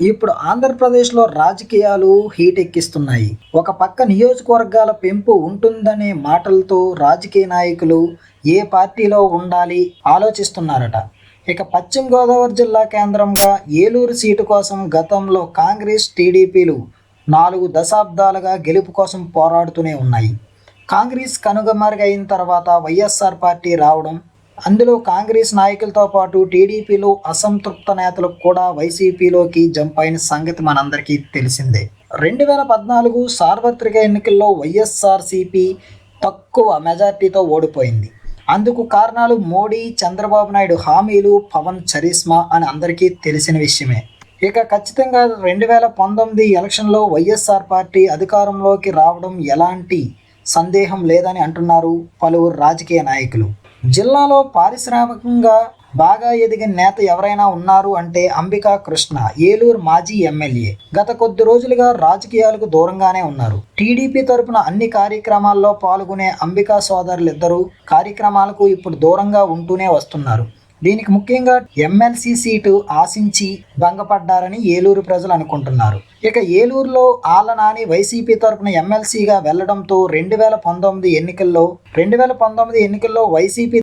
ఇప్పుడు ఆంధ్రప్రదేశ్లో రాజకీయాలు హీట్ ఎక్కిస్తున్నాయి ఒక పక్క నియోజకవర్గాల పెంపు ఉంటుందనే మాటలతో రాజకీయ నాయకులు ఏ పార్టీలో ఉండాలి ఆలోచిస్తున్నారట. ఇక పశ్చిమ గోదావరి జిల్లా కేంద్రంగా ఏలూరు సీటు కోసం గతంలో కాంగ్రెస్ టీడీపీలు నాలుగు దశాబ్దాలుగా గెలుపు కోసం పోరాడుతూనే ఉన్నాయి. కాంగ్రెస్ కనుగమరుగైన తర్వాత వైఎస్ఆర్ పార్టీ రావడం అందులో కాంగ్రెస్ నాయకులతో పాటు టీడీపీలో అసంతృప్త నేతలు కూడా వైసీపీలోకి జంప్ అయిన సంగతి మనందరికీ తెలిసిందే. రెండు వేల పద్నాలుగు సార్వత్రిక ఎన్నికల్లో వైఎస్ఆర్సీపీ తక్కువ మెజార్టీతో ఓడిపోయింది. అందుకు కారణాలు మోడీ చంద్రబాబు నాయుడు హామీలు పవన్ చరిస్మా అని అందరికీ తెలిసిన విషయమే. ఇక ఖచ్చితంగా రెండు వేల పంతొమ్మిది ఎలక్షన్లో వైఎస్ఆర్ పార్టీ అధికారంలోకి రావడం ఎలాంటి సందేహం లేదని అంటున్నారు పలువురు రాజకీయ నాయకులు. జిల్లాలో పారిశ్రామికంగా బాగా ఎదిగిన నేత ఎవరైనా ఉన్నారు అంటే అంబికా కృష్ణ ఏలూరు మాజీ ఎమ్మెల్యే. గత కొద్ది రోజులుగా రాజకీయాలకు దూరంగానే ఉన్నారు. టీడీపీ తరపున అన్ని కార్యక్రమాల్లో పాల్గొనే అంబికా సోదరులిద్దరూ కార్యక్రమాలకు ఇప్పుడు దూరంగా ఉంటూనే వస్తున్నారు. దీనికి ముఖ్యంగా ఎమ్మెల్సీ సీటు ఆశించి భంగపడ్డారని ఏలూరు ప్రజలు అనుకుంటున్నారు. ఇక ఏలూరులో ఆళ్ళ నాని వైసీపీ తరపున ఎమ్మెల్సీగా వెళ్ళడంతో రెండు వేల పంతొమ్మిది ఎన్నికల్లో రెండు వేల పంతొమ్మిది ఎన్నికల్లో వైసీపీ